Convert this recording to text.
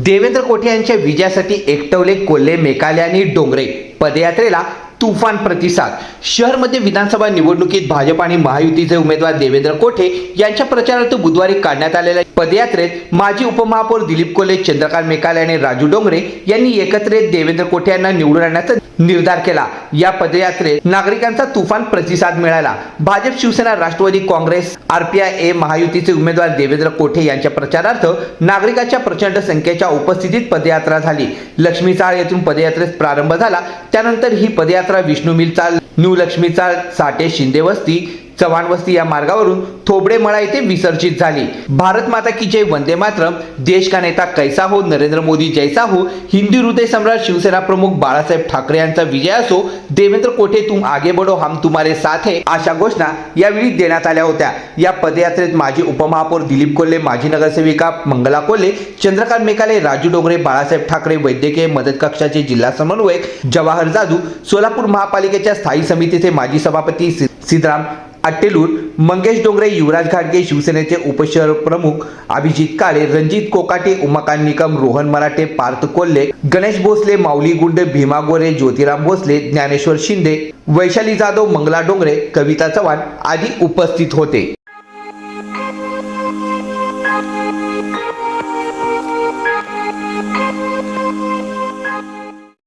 देवेंद्र कोठे यांच्या विजयासाठी एकटवले कोल्हे मेकाले आणि डोंगरे? पदयात्रेला तुफान प्रतिसाद. शहरमध्ये विधानसभा निवडणुकीत भाजप आणि महायुतीचे उमेदवार देवेंद्र कोठे यांच्या प्रचारार्थ बुधवारी काढण्यात आलेल्या पदयात्रेत माजी उपमहापौर दिलीप कोल्हे चंद्रकांत मेकाले आणि राजू डोंगरे यांनी एकत्रित देवेंद्र कोठे यांना निवडून आणण्याचा निर्धार केला. या पदयात्रेत नागरिकांचा तुफान प्रतिसाद मिळाला. Bhajap Shivsena Rashtrawadi Congress RPI A महायुतीचे उमेदवार देवेंद्र कोठे यांच्या प्रचारार्थ नागरिकांच्या प्रचंड संख्येच्या उपस्थितीत पदयात्रा झाली. लक्ष्मी चाळ येथून पदयात्रेस प्रारंभ झाला. त्यानंतर ही पदयात्रा विष्णू मिल चाल न्यू लक्ष्मी चाळ साठे शिंदे वस्ती चव्हाण वस्ती या मार्गावरून थोबडे मळा येथे विसर्जित झाली. भारत माता की जय वंदे मातरम देश का नेता कैसा हो नरेंद्र मोदी जैसा हो हिंदी हृदय सम्राट शिवसेना प्रमुख बाळासाहेब ठाकरे यांचा विजय असो देवेंद्र कोठे तुम आगे बढो हम तुम्हारे साथ है अशा घोषणा यावेळी देण्यात आल्या होत्या. या पदयात्रेत माजी उपमहापौर दिलीप कोल्हे माजी नगरसेविका मंगला कोल्हे चंद्रकांत मेकाले राजू डोंगरे बाळासाहेब ठाकरे वैद्यकीय मदत कक्षाचे जिल्हा समन्वयक जवाहर जाधू सोलापूर महापालिकेच्या स्थायी समितीचे माजी सभापती सि- सिद्धराम अट्टेलूर मंगेश डोंगरे युवराज घाटगे शिवसेनेचे उपशहर प्रमुख अभिजित काळे रणजित कोकाटे उमाकांत निकम रोहन मराठे पार्थ कोल्हे गणेश भोसले माऊली गुंड भीमा गोरे ज्योतिराम भोसले ज्ञानेश्वर शिंदे वैशाली जाधव मंगला डोंगरे कविता चव्हाण आदी उपस्थित होते.